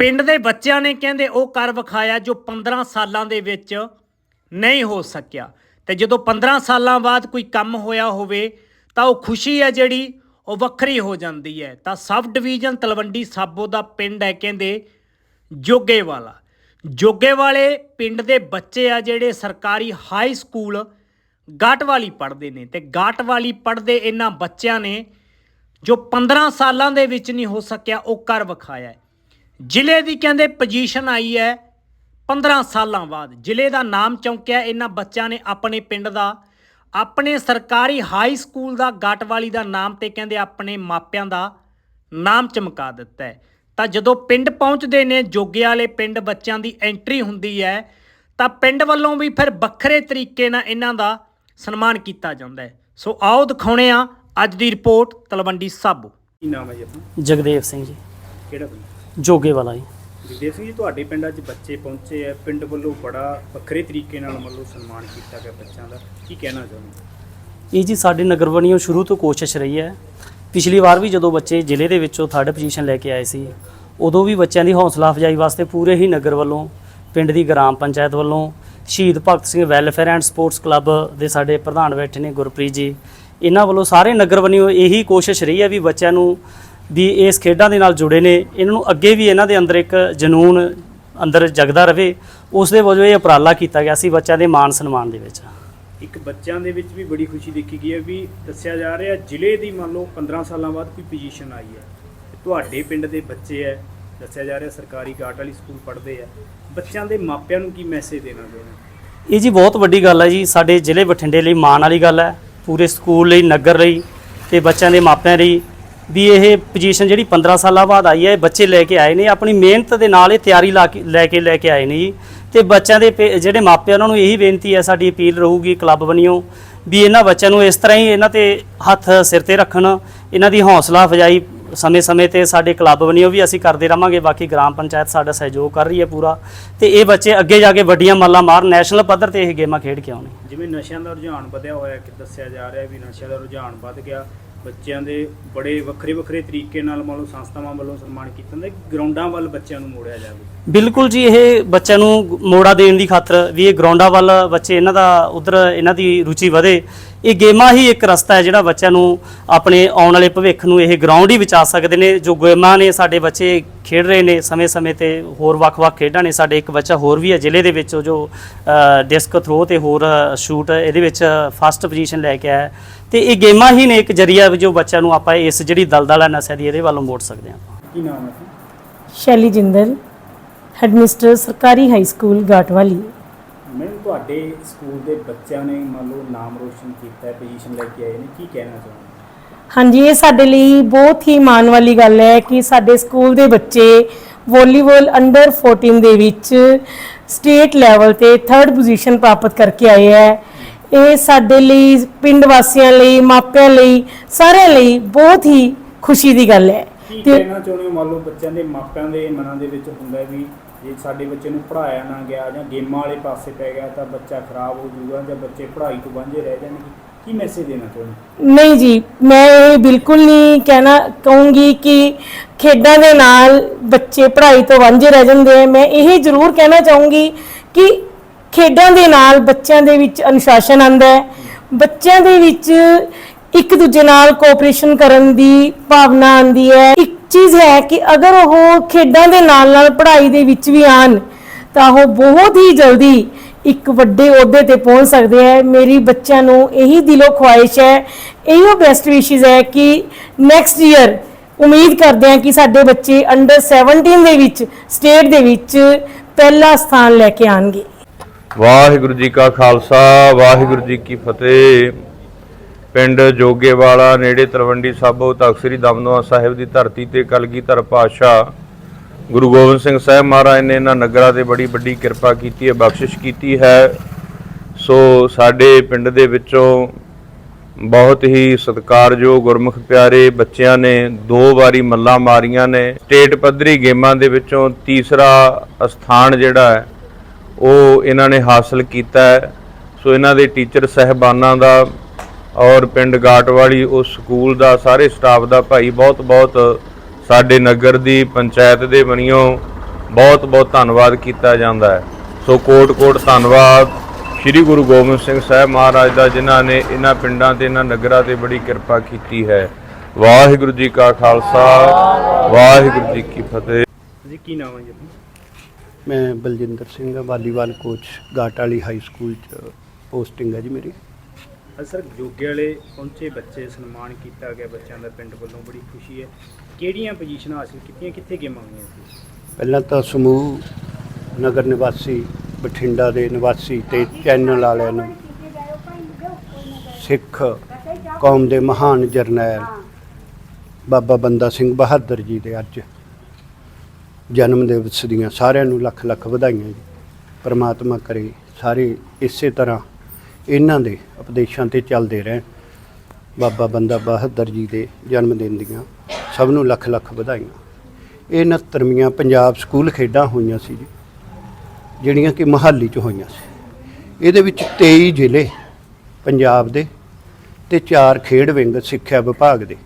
ਪਿੰਡ ਦੇ ਬੱਚਿਆਂ ਨੇ ਕਹਿੰਦੇ ਉਹ ਕਰ ਵਿਖਾਇਆ ਜੋ 15 ਸਾਲਾਂ ਦੇ ਵਿੱਚ ਨਹੀਂ ਹੋ ਸਕਿਆ। ਤੇ ਜਦੋਂ 15 ਸਾਲਾਂ ਬਾਅਦ ਕੋਈ ਕੰਮ ਹੋਇਆ ਹੋਵੇ, ਤਾਂ ਉਹ ਖੁਸ਼ੀ ਹੈ ਜਿਹੜੀ, ਉਹ ਵੱਖਰੀ ਹੋ ਜਾਂਦੀ ਹੈ। ਤਾਂ ਸਬ ਡਿਵੀਜ਼ਨ ਤਲਵੰਡੀ ਸਾਬੋ ਦਾ ਪਿੰਡ ਹੈ ਕਹਿੰਦੇ ਜੋਗੇ ਵਾਲਾ ਜੋਗੇ ਵਾਲੇ ਪਿੰਡ ਦੇ ਬੱਚੇ ਆ ਜਿਹੜੇ ਸਰਕਾਰੀ ਹਾਈ ਸਕੂਲ ਗਾਟਵਾਲੀ ਪੜ੍ਹਦੇ ਨੇ ਤੇ ਗਾਟਵਾਲੀ ਪੜ੍ਹਦੇ ਇਹਨਾਂ ਬੱਚਿਆਂ ਨੇ ਜੋ 15 ਸਾਲਾਂ ਦੇ ਵਿੱਚ ਨਹੀਂ ਹੋ ਸਕਿਆ, ਉਹ ਕਰ ਵਿਖਾਇਆ ਜ਼ਿਲ੍ਹੇ ਦੀ ਕਹਿੰਦੇ ਪੋਜੀਸ਼ਨ ਆਈ ਹੈ 15 ਸਾਲਾਂ ਬਾਅਦ। ਜ਼ਿਲ੍ਹੇ ਦਾ ਨਾਮ ਚੌਂਕਿਆ ਇਹਨਾਂ ਬੱਚਿਆਂ ਨੇ ਆਪਣੇ ਪਿੰਡ ਦਾ। ਆਪਣੇ ਸਰਕਾਰੀ ਹਾਈ ਸਕੂਲ ਦਾ ਗਾਟਵਾਲੀ ਦਾ ਨਾਮ ਤੇ ਕਹਿੰਦੇ ਆਪਣੇ ਮਾਪਿਆਂ ਦਾ ਨਾਮ ਚਮਕਾ ਦਿੱਤਾ ਹੈ। ਤਾਂ ਜਦੋਂ ਪਿੰਡ ਪਹੁੰਚਦੇ ਨੇ ਜੋਗੇ ਵਾਲੇ ਪਿੰਡ ਬੱਚਿਆਂ ਦੀ ਐਂਟਰੀ ਹੁੰਦੀ ਹੈ ਤਾਂ ਪਿੰਡ ਵੱਲੋਂ ਵੀ ਫਿਰ ਵੱਖਰੇ ਤਰੀਕੇ ਨਾਲ ਇਹਨਾਂ ਦਾ ਸਨਮਾਨ ਕੀਤਾ ਜਾਂਦਾ ਹੈ। ਸੋ ਆਓ ਦਿਖਾਉਣੇ ਆ ਅੱਜ ਦੀ ਰਿਪੋਰਟ ਤਲਵੰਡੀ ਸਾਬੋ। ਕੀ ਨਾਮ ਹੈ ਜੀ ਆਪਣਾ? ਜਗਦੇਵ ਸਿੰਘ ਜੀ। ਕਿਹੜਾ ਪਿੰਡ? ਜੋਗੇ ਵਾਲਾ ਜੀ। ਜਗਦੇਵ ਸਿੰਘ ਜੀ ਤੁਹਾਡੇ ਪਿੰਡ ਅੱਜ ਬੱਚੇ ਪਹੁੰਚੇ ਆ ਪਿੰਡ ਵੱਲੋਂ ਬੜਾ ਵੱਖਰੇ ਤਰੀਕੇ ਨਾਲ ਮੰਨ ਲਓ ਸਨਮਾਨ ਕੀਤਾ ਗਿਆ ਬੱਚਿਆਂ ਦਾ। ਕੀ ਕਹਿਣਾ ਚਾਹੁੰਦੇ ਇਹ ਜੀ ਸਾਡੇ ਨਗਰ ਵਣੀਓ ਸ਼ੁਰੂ ਤੋਂ ਕੋਸ਼ਿਸ਼ ਰਹੀ ਹੈ। ਪਿਛਲੀ ਵਾਰ ਵੀ ਜਦੋਂ ਬੱਚੇ ਜ਼ਿਲ੍ਹੇ ਦੇ ਵਿੱਚੋਂ ਥਰਡ ਪੋਜੀਸ਼ਨ ਲੈ ਕੇ ਆਏ ਸੀ ਉਦੋਂ ਵੀ ਬੱਚਿਆਂ ਦੀ ਹੌਸਲਾ ਅਫਜ਼ਾਈ ਵਾਸਤੇ ਪੂਰੇ ਹੀ ਨਗਰ ਵੱਲੋਂ ਪਿੰਡ ਦੀ ਗ੍ਰਾਮ ਪੰਚਾਇਤ ਵੱਲੋਂ Shaheed Bhagat Singh welfare and sports club ਦੇ ਸਾਡੇ ਪ੍ਰਧਾਨ ਬੈਠੇ ਨੇ ਗੁਰਪ੍ਰੀਤ ਜੀ। ਇਹਨਾਂ ਵੱਲੋਂ ਸਾਰੇ ਨਗਰ ਵਣੀਓ ਇਹੀ ਕੋਸ਼ਿਸ਼ ਰਹੀ ਹੈ ਵੀ ਬੱਚਿਆਂ ਨੂੰ ਵੀ ਇਸ ਖੇਡਾਂ ਦੇ ਨਾਲ ਜੁੜੇ ਨੇ ਇਹਨਾਂ ਨੂੰ ਅੱਗੇ ਵੀ ਇਹਨਾਂ ਦੇ ਅੰਦਰ ਇੱਕ ਜਨੂਨ ਅੰਦਰ ਜਗਦਾ ਰਵੇ ਉਸ ਦੇ ਵਜੋਂ ਇਹ ਉਪਰਾਲਾ ਕੀਤਾ ਗਿਆ ਸੀ ਬੱਚਿਆਂ ਦੇ ਮਾਣ ਸਨਮਾਨ ਦੇ ਵਿੱਚ। ਇੱਕ ਬੱਚਿਆਂ ਦੇ ਵਿੱਚ ਵੀ ਬੜੀ ਖੁਸ਼ੀ ਦੇਖੀ ਗਈ ਹੈ ਵੀ ਦੱਸਿਆ ਜਾ ਰਿਹਾ ਜ਼ਿਲ੍ਹੇ ਦੀ ਮੰਨ ਲਓ 15 ਸਾਲਾਂ ਬਾਅਦ ਕੋਈ ਪੋਜੀਸ਼ਨ ਆਈ ਹੈ। ਤੁਹਾਡੇ ਪਿੰਡ ਦੇ ਬੱਚੇ ਹੈ ਦੱਸਿਆ ਜਾ ਰਿਹਾ ਸਰਕਾਰੀ ਗਾਟ ਵਾਲੀ ਸਕੂਲ ਪੜ੍ਹਦੇ ਆ। ਬੱਚਿਆਂ ਦੇ ਮਾਪਿਆਂ ਨੂੰ ਕੀ ਮੈਸੇਜ ਦੇਣਾ ਚਾਹੁੰਦੇ ਇਹ ਜੀ ਬਹੁਤ ਵੱਡੀ ਗੱਲ ਹੈ ਜੀ ਸਾਡੇ ਜ਼ਿਲ੍ਹੇ ਬਠਿੰਡੇ ਲਈ ਮਾਣ ਵਾਲੀ ਗੱਲ ਹੈ ਪੂਰੇ ਸਕੂਲ ਲਈ ਨਗਰ ਲਈ ਤੇ ਬੱਚਿਆਂ ਦੇ ਮਾਪਿਆਂ ਲਈ। ਵੀ ਇਹ ਪੋਜੀਸ਼ਨ ਜਿਹੜੀ 15 ਸਾਲਾਂ ਬਾਅਦ ਆਈ ਹੈ, ਇਹ ਬੱਚੇ ਲੈ ਕੇ ਆਏ ਨੇ, ਆਪਣੀ ਮਿਹਨਤ ਦੇ ਨਾਲ ਇਹ ਤਿਆਰੀ ਲਾ ਕੇ ਲੈ ਕੇ ਲੈ ਕੇ ਆਏ ਨੇ ਜੀ। ਤੇ ਬੱਚਿਆਂ ਦੇ ਪੇ- ਜਿਹੜੇ ਮਾਪੇ ਉਹਨਾਂ ਨੂੰ ਇਹੀ ਬੇਨਤੀ ਹੈ, ਸਾਡੀ ਅਪੀਲ ਰਹੂਗੀ ਕਲੱਬ ਬਣਿਓ, ਵੀ ਇਹਨਾਂ ਬੱਚਿਆਂ ਨੂੰ ਇਸ ਤਰ੍ਹਾਂ ਹੀ ਇਹਨਾਂ ਤੇ ਹੱਥ ਸਿਰ ਤੇ ਰੱਖਣ, ਇਹਨਾਂ ਦੀ ਹੌਸਲਾ ਅਫਜ਼ਾਈ ਸਮੇਂ-ਸਮੇਂ ਤੇ ਸਾਡੇ ਕਲੱਬ ਬਣਿਓ, ਵੀ ਅਸੀਂ ਕਰਦੇ ਰਵਾਂਗੇ ਬਾਕੀ ਗ੍ਰਾਮ ਪੰਚਾਇਤ ਸਾਡਾ ਸਹਿਯੋਗ ਕਰ ਰਹੀ ਹੈ ਪੂਰਾ। ਤੇ ਇਹ ਬੱਚੇ ਅੱਗੇ ਜਾ ਕੇ ਵੱਡੀਆਂ ਮੱਲਾਂ ਮਾਰ ਨੈਸ਼ਨਲ ਪੱਧਰ ਤੇ ਇਹ ਗੇਮਾਂ ਖੇਡ ਕੇ ਆਉਣੇ। ਜਿਵੇਂ ਨਸ਼ਿਆਂ ਦਾ ਰੁਝਾਨ ਵਧਿਆ ਹੋਇਆ, ਕਿ ਦੱਸਿਆ ਜਾ ਰਿਹਾ ਵੀ ਨਸ਼ਿਆਂ ਦਾ ਰੁਝਾਨ ਵੱਧ ਗਿਆ ਬੱਚਿਆਂ ਦੇ ਬੜੇ ਵੱਖਰੇ ਵੱਖਰੇ ਤਰੀਕੇ ਨਾਲ ਮੰਨ ਲਓ ਸੰਸਥਾਵਾਂ ਵੱਲੋਂ ਸਨਮਾਨ ਕੀਤਾ ਜਾਂਦਾ ਕਿ ਗਰਾਊਂਡਾਂ ਵੱਲ ਬੱਚਿਆਂ ਨੂੰ ਮੋੜਿਆ ਜਾਵੇ। ਬਿਲਕੁਲ ਜੀ, ਇਹ ਬੱਚਿਆਂ ਨੂੰ ਮੋੜਾ ਦੇਣ ਦੀ ਖਾਤਰ ਵੀ ਇਹ ਗਰਾਊਂਡਾਂ ਵੱਲ ਬੱਚੇ ਇਹਨਾਂ ਦਾ, ਉਧਰ ਇਹਨਾਂ ਦੀ ਰੁਚੀ ਵਧੇ। ਇਹ ਗੇਮਾਂ ਹੀ ਇੱਕ ਰਸਤਾ ਹੈ ਜਿਹੜਾ ਬੱਚਿਆਂ ਨੂੰ ਆਪਣੇ ਆਉਣ ਵਾਲੇ ਭਵਿੱਖ ਨੂੰ ਇਹ ਗਰਾਊਂਡ ਹੀ ਬਚਾ ਸਕਦੇ ਨੇ। ਜੋ ਗੇਮਾਂ ਨੇ ਸਾਡੇ ਬੱਚੇ ਖੇਡ ਰਹੇ ਨੇ ਸਮੇਂ-ਸਮੇਂ ਤੇ ਹੋਰ ਵੱਖ-ਵੱਖ ਖੇਡਾਂ ਨੇ। ਸਾਡੇ ਇੱਕ ਬੱਚਾ ਹੋਰ ਵੀ ਹੈ ਜ਼ਿਲ੍ਹੇ ਦੇ ਵਿੱਚ ਜੋ ਡਿਸਕ ਥਰੋ ਤੇ ਹੋਰ ਸ਼ੂਟ ਇਹਦੇ ਵਿੱਚ ਫਸਟ ਪੋਜੀਸ਼ਨ ਲੈ ਕੇ ਆਇਆ। ਤੇ ਇਹ ਗੇਮਾਂ ਹੀ ਨੇ ਇੱਕ ਜਰੀਆ ਵੀ ਜੋ ਬੱਚਿਆਂ ਨੂੰ ਆਪਾਂ ਇਸ ਜਿਹੜੀ ਦਲਦਲ ਹੈ ਨਸ਼ੇ ਦੀ ਇਹਦੇ ਵੱਲੋਂ ਮੋੜ ਸਕਦੇ ਹਾਂ ਕੀ ਨਾਮ ਹੈ ਸ਼ੈਲੀ ਜਿੰਦਲ ਹੈਡਮਿਸਟਰ ਸਰਕਾਰੀ ਹਾਈ ਸਕੂਲ ਗਾਟਵਾਲੀ। ਮੈਂ ਤੁਹਾਡੇ ਸਕੂਲ ਦੇ ਬੱਚਿਆਂ ਨੇ ਮੰਨ ਲਓ ਨਾਮ ਰੋਸ਼ਨ ਕੀਤਾ ਹੈ ਪੋਜੀਸ਼ਨ ਲੈ ਕੇ ਆਏ ਨੇ ਕੀ ਕਹਿਣਾ ਚਾਹੁੰਦੇ ਹਾਂਜੀ ਇਹ ਸਾਡੇ ਲਈ ਬਹੁਤ ਹੀ ਮਾਣ ਵਾਲੀ ਗੱਲ ਹੈ ਕਿ ਸਾਡੇ ਸਕੂਲ ਦੇ ਬੱਚੇ ਵਾਲੀਬਾਲ ਅੰਡਰ 14 ਦੇ ਵਿੱਚ ਸਟੇਟ ਲੈਵਲ ਤੇ 3rd ਪੋਜੀਸ਼ਨ ਪ੍ਰਾਪਤ ਕਰਕੇ ਆਏ ਹੈ। ਇਹ ਸਾਡੇ ਲਈ ਪਿੰਡ ਵਾਸੀਆਂ ਲਈ ਮਾਪਿਆਂ ਲਈ ਸਾਰਿਆਂ ਲਈ ਬਹੁਤ ਹੀ ਖੁਸ਼ੀ ਦੀ ਗੱਲ ਹੈ। ਕੀ ਤੇ ਕਹਿਣਾ ਚਾਹੁੰਦੇ ਹੋ? ਮੰਨ ਲਓ ਬੱਚਿਆਂ ਦੇ ਮਾਪਿਆਂ ਦੇ ਮਨਾਂ ਦੇ ਵਿੱਚ ਹੁੰਦਾ ਹੈ ਵੀ ਜੇ ਸਾਡੇ ਬੱਚੇ ਨੂੰ ਪੜਾਇਆ ਨਾ ਗਿਆ ਜਾਂ ਗੇਮਾਂ ਵਾਲੇ ਪਾਸੇ ਪੈ ਗਿਆ ਤਾਂ ਬੱਚਾ ਖਰਾਬ ਹੋ ਜਾਊਗਾ ਜਾਂ ਬੱਚੇ ਪੜ੍ਹਾਈ ਤੋਂ ਵਾਂਝੇ ਰਹਿ ਜਾਣਗੇ। ਕੀ ਮੈਸੇਜ ਦੇਣਾ ਚਾਹੁੰਦੇ ਨਹੀਂ ਜੀ, ਮੈਂ ਇਹ ਬਿਲਕੁਲ ਨਹੀਂ ਕਹਿਣਾ, ਕਹੂੰਗੀ ਕਿ ਖੇਡਾਂ ਦੇ ਨਾਲ ਬੱਚੇ ਪੜ੍ਹਾਈ ਤੋਂ ਵਾਂਝੇ ਰਹਿ ਜਾਂਦੇ ਆ। ਮੈਂ ਇਹ ਜ਼ਰੂਰ ਕਹਿਣਾ ਚਾਹੂੰਗੀ ਕਿ ਖੇਡਾਂ ਦੇ ਨਾਲ ਬੱਚਿਆਂ ਦੇ ਵਿੱਚ ਅਨੁਸ਼ਾਸਨ ਆਉਂਦਾ ਹੈ। ਬੱਚਿਆਂ ਦੇ ਵਿੱਚ ਇੱਕ ਦੂਜੇ ਨਾਲ ਕੋਆਪਰੇਸ਼ਨ ਕਰਨ ਦੀ ਭਾਵਨਾ ਆਉਂਦੀ ਹੈ। ਇੱਕ ਚੀਜ਼ ਹੈ ਕਿ ਅਗਰ ਉਹ ਖੇਡਾਂ ਦੇ ਨਾਲ ਨਾਲ ਪੜ੍ਹਾਈ ਦੇ ਵਿੱਚ ਵੀ ਆਣ ਤਾਂ ਉਹ ਬਹੁਤ ਹੀ ਜਲਦੀ ਇੱਕ ਵੱਡੇ ਅਹੁਦੇ ਤੇ ਪਹੁੰਚ ਸਕਦੇ ਹੈ। ਮੇਰੀ ਬੱਚਿਆਂ ਨੂੰ ਇਹੀ ਦਿਲੋਂ ਖੁਆਇਸ਼ ਹੈ, ਇਹੋ ਬੈਸਟ ਵਿਸ਼ੇਸ ਹੈ ਕਿ ਨੈਕਸਟ ਈਅਰ ਉਮੀਦ ਕਰਦੇ ਹਾਂ ਕਿ ਸਾਡੇ ਬੱਚੇ ਅੰਡਰ 17 ਦੇ ਵਿੱਚ ਸਟੇਟ ਦੇ ਵਿੱਚ ਪਹਿਲਾ ਸਥਾਨ ਲੈ ਕੇ ਆਣਗੇ ਵਾਹਿਗੁਰੂ ਜੀ ਕਾ ਖਾਲਸਾ, ਵਾਹਿਗੁਰੂ ਜੀ ਕੀ ਫਤਿਹ। ਪਿੰਡ ਜੋਗੇਵਾਲਾ, ਨੇੜੇ ਤਲਵੰਡੀ ਸਾਬੋ, ਤਖਤ ਸ੍ਰੀ ਦਮਦਮਾ ਸਾਹਿਬ ਦੀ ਧਰਤੀ ਤੇ ਕਲਗੀਧਰ ਪਾਤਸ਼ਾਹ ਗੁਰੂ ਗੋਬਿੰਦ ਸਿੰਘ ਸਾਹਿਬ ਮਹਾਰਾਜ ਨੇ ਇਹਨਾਂ ਨਗਰਾਂ ਤੇ ਬੜੀ ਵੱਡੀ ਕਿਰਪਾ ਕੀਤੀ ਹੈ, ਬਖਸ਼ਿਸ਼ ਕੀਤੀ ਹੈ। ਸੋ ਸਾਡੇ ਪਿੰਡ ਦੇ ਵਿੱਚੋਂ ਬਹੁਤ ਹੀ ਸਤਿਕਾਰਯੋਗ ਗੁਰਮੁਖ ਪਿਆਰੇ ਬੱਚਿਆਂ ਨੇ ਦੋ ਵਾਰੀ ਮੱਲਾਂ ਮਾਰੀਆਂ ਨੇ। ਸਟੇਟ ਪੱਧਰੀ ਗੇਮਾਂ ਦੇ ਵਿੱਚੋਂ ਤੀਸਰਾ ਸਥਾਨ ਜਿਹੜਾ ਹੈ, ਉਹ ਇਹਨਾਂ ਨੇ ਹਾਸਲ ਕੀਤਾ ਹੈ। ਸੋ ਇਹਨਾਂ ਦੇ ਟੀਚਰ ਸਹਿਬਾਨਾਂ ਦਾ ਔਰ ਪਿੰਡ ਗਾਟਵਾਲੀ ਉਸ ਸਕੂਲ ਦਾ ਸਾਰੇ ਸਟਾਫ ਦਾ ਭਾਈ ਬਹੁਤ ਬਹੁਤ ਸਾਡੇ ਨਗਰ ਦੀ ਪੰਚਾਇਤ ਦੇ ਬਣਿਓ ਬਹੁਤ ਬਹੁਤ ਧੰਨਵਾਦ ਕੀਤਾ ਜਾਂਦਾ ਹੈ। ਸੋ ਕੋਟ ਕੋਟ ਧੰਨਵਾਦ ਸ੍ਰੀ ਗੁਰੂ ਗੋਬਿੰਦ ਸਿੰਘ ਸਾਹਿਬ ਮਹਾਰਾਜ ਦਾ ਜਿਨ੍ਹਾਂ ਨੇ ਇਹਨਾਂ ਪਿੰਡਾਂ ਤੇ ਇਹਨਾਂ ਨਗਰਾਂ ਤੇ ਬੜੀ ਕਿਰਪਾ ਕੀਤੀ ਹੈ। ਵਾਹਿਗੁਰੂ ਜੀ ਕਾ ਖਾਲਸਾ ਵਾਹਿਗੁਰੂ ਜੀ ਕੀ ਫਤਿਹ। ਜੀ ਕੀ ਨਾਮ ਹੈ ਜੀ? ਮੈਂ ਬਲਜਿੰਦਰ ਸਿੰਘ ਹਾਂ, ਵਾਲੀਬਾਲ ਕੋਚ ਗਾਟ ਵਾਲੀ ਹਾਈ ਸਕੂਲ ਚ ਪੋਸਟਿੰਗ ਹੈ ਜੀ ਮੇਰੀ। ਅੱਜ ਸਰ, ਜੋਗੇ ਵਾਲੇ ਪਹੁੰਚੇ ਬੱਚੇ ਸਨਮਾਨ ਕੀਤਾ ਗਿਆ ਬੱਚਿਆਂ ਦਾ, ਪਿੰਡ ਵੱਲੋਂ ਬੜੀ ਖੁਸ਼ੀ ਹੈ। ਕਿਹੜੀਆਂ ਪੋਜੀਸ਼ਨਾਂ ਹਾਸਿਲ ਕੀਤੀਆਂ, ਕਿੱਥੇ ਗੇਮਾਂ ਹੋਈਆਂ ਸੀ? ਪਹਿਲਾਂ ਤਾਂ ਸਮੂਹ, ਨਗਰ ਨਿਵਾਸੀ, ਬਠਿੰਡਾ ਦੇ ਨਿਵਾਸੀ ਤੇ ਚੈਨਲ ਵਾਲਿਆਂ ਨੂੰ ਸਿੱਖ ਕੌਮ ਦੇ ਮਹਾਨ ਜਰਨੈਲ ਬਾਬਾ ਬੰਦਾ ਸਿੰਘ ਬਹਾਦਰ ਜੀ ਦੇ ਅੱਜ ਜਨਮ ਦਿਵਸ ਦੀਆਂ ਸਾਰਿਆਂ ਨੂੰ ਲੱਖ ਲੱਖ ਵਧਾਈਆਂ ਜੀ। ਪਰਮਾਤਮਾ ਕਰੇ ਸਾਰੇ ਇਸੇ ਤਰ੍ਹਾਂ ਇਹਨਾਂ ਦੇ ਉਪਦੇਸ਼ਾਂ ਤੇ ਚੱਲਦੇ ਰਹਿਣ। ਬਾਬਾ ਬੰਦਾ ਬਹਾਦਰ ਜੀ ਦੇ ਜਨਮ ਦਿਨ ਦੀਆਂ ਸਭ ਨੂੰ ਲੱਖ ਲੱਖ ਵਧਾਈਆਂ। ਇਹ 69ਵੀਆਂ ਪੰਜਾਬ ਸਕੂਲ ਖੇਡਾਂ ਹੋਈਆਂ ਸੀ ਜੀ, ਜਿਹੜੀਆਂ ਕਿ ਮਹਾਲੀ ਚ ਹੋਈਆਂ ਸੀ। ਇਹਦੇ ਵਿੱਚ 23 ਜ਼ਿਲ੍ਹੇ ਪੰਜਾਬ ਦੇ ਤੇ 4 ਖੇਡ ਵਿੰਗ ਸਿੱਖਿਆ ਵਿਭਾਗ ਦੇ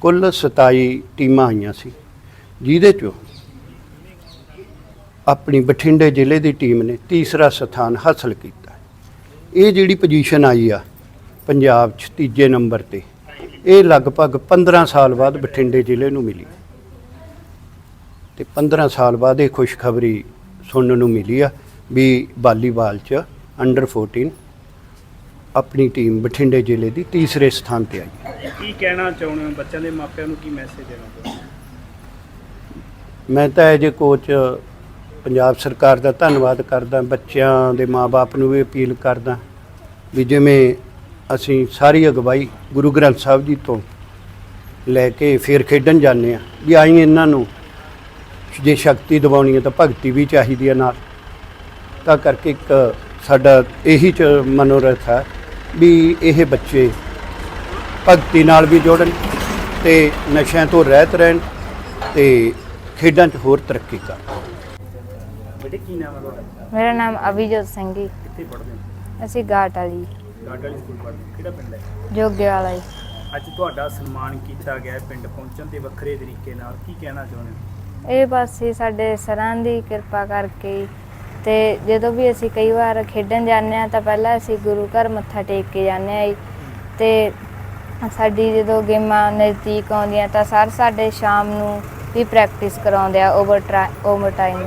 ਕੁੱਲ 27 ਟੀਮਾਂ ਆਈਆਂ ਸੀ। ਜਿਹਦੇ ਚੋਂ ਆਪਣੀ ਬਠਿੰਡੇ ਜ਼ਿਲ੍ਹੇ ਦੀ ਟੀਮ ਨੇ ਤੀਸਰਾ ਸਥਾਨ ਹਾਸਲ ਕੀਤਾ। ਇਹ ਜਿਹੜੀ ਪੋਜੀਸ਼ਨ ਆਈ ਆ ਪੰਜਾਬ 'ਚ ਤੀਜੇ ਨੰਬਰ ਤੇ ਇਹ ਲਗਭਗ 15 ਸਾਲ ਬਾਅਦ ਬਠਿੰਡੇ ਜ਼ਿਲ੍ਹੇ ਨੂੰ ਮਿਲੀ। ਤੇ 15 ਸਾਲ ਬਾਅਦ ਇਹ ਖੁਸ਼ਖਬਰੀ ਸੁਣਨ ਨੂੰ ਮਿਲੀ ਆ ਵੀ ਵਾਲੀਬਾਲ 'ਚ ਅੰਡਰ 14 ਆਪਣੀ ਟੀਮ ਬਠਿੰਡੇ ਜ਼ਿਲ੍ਹੇ ਦੀ ਤੀਸਰੇ ਸਥਾਨ ਤੇ ਆਈ। ਕੀ ਕਹਿਣਾ ਚਾਹੁੰਦੇ ਹੋ? ਬੱਚਿਆਂ ਦੇ ਮਾਪਿਆਂ ਨੂੰ ਕੀ ਮੈਸੇਜ ਦੇਣਾ ਚਾਹੁੰਦੇ ਮੈਂ ਤਾਂ ਐਜ ਕੋਚ ਪੰਜਾਬ ਸਰਕਾਰ ਦਾ ਧੰਨਵਾਦ ਕਰਦਾ, ਬੱਚਿਆਂ ਦੇ ਮਾਪੇ ਨੂੰ ਵੀ ਅਪੀਲ ਕਰਦਾ ਵੀ ਜਿਵੇਂ ਅਸੀਂ ਸਾਰੀ ਅਗਵਾਈ ਗੁਰੂ ਗ੍ਰੰਥ ਸਾਹਿਬ ਜੀ ਤੋਂ ਲੈ ਕੇ ਫਿਰ ਖੇਡਣ ਜਾਂਦੇ ਆ ਵੀ ਆਈ ਇਹਨਾਂ ਨੂੰ ਜੇ ਸ਼ਕਤੀ ਦਿਵਾਉਣੀ ਹੈ ਤਾਂ ਭਗਤੀ ਵੀ ਚਾਹੀਦੀ ਹੈ ਨਾਲ। ਤਾਂ ਕਰਕੇ ਇੱਕ ਸਾਡਾ ਇਹੀ ਚ ਮਨੋਰਥ ਹੈ ਵੀ ਇਹ ਬੱਚੇ ਭਗਤੀ ਨਾਲ ਵੀ ਜੋੜਨ ਤੇ ਨਸ਼ਿਆਂ ਤੋਂ ਰਹਿਤ ਰਹਿਣ ਤੇ ਖੇਡਾਂ 'ਚ ਹੋਰ ਤਰੱਕੀ ਕਰਨ। ਬੇਟੇ ਕੀ ਨਾਮ ਹੈ ਤੁਹਾਡਾ? ਮੇਰਾ ਨਾਮ ਅਭਿਜੋਤ ਸਿੰਘ ਜੀ। ਕਿੱਥੇ ਪੜ੍ਹਦੇ ਹੋ? ਅਸੀਂ ਘਾਟ ਵਾਲੀ। ਗਾਟ ਵਾਲੀ ਸਕੂਲ ਪੜ੍ਹਦੇ ਹੋ। ਕਿਹੜਾ ਪਿੰਡ ਹੈ? ਜੋਗੇ ਵਾਲਾ ਜੀ। ਅੱਜ ਤੁਹਾਡਾ ਸਨਮਾਨ ਕੀਤਾ ਗਿਆ ਹੈ ਪਿੰਡ ਪਹੁੰਚਣ ਦੇ ਵੱਖਰੇ ਤਰੀਕੇ ਨਾਲ। ਕੀ ਕਹਿਣਾ ਚਾਹੁੰਦੇ ਹੋ? ਇਹ ਬਸ ਹੀ ਸਾਡੇ ਸਰਾਂ ਦੀ ਕਿਰਪਾ ਕਰਕੇ ਹੀ ਤੇ ਜਦੋਂ ਵੀ ਅਸੀਂ ਕਈ ਵਾਰ ਖੇਡਣ ਜਾਂਦੇ ਆ ਤਾਂ ਪਹਿਲਾਂ ਅਸੀਂ ਗੁਰੂ ਘਰ ਮੱਥਾ ਟੇਕ ਕੇ ਜਾਂਦੇ ਆ ਜੀ। ਤੇ ਸਾਡੀ ਜਦੋਂ ਗੇਮਾਂ ਨਜ਼ਦੀਕ ਆਉਂਦੀਆਂ ਤਾਂ ਸਰ ਸਾਡੇ ਸ਼ਾਮ ਨੂੰ ਵੀ ਪ੍ਰੈਕਟਿਸ ਕਰਾਉਂਦੇ ਆ ਓਵਰ ਓਵਰ ਟਾਈਮ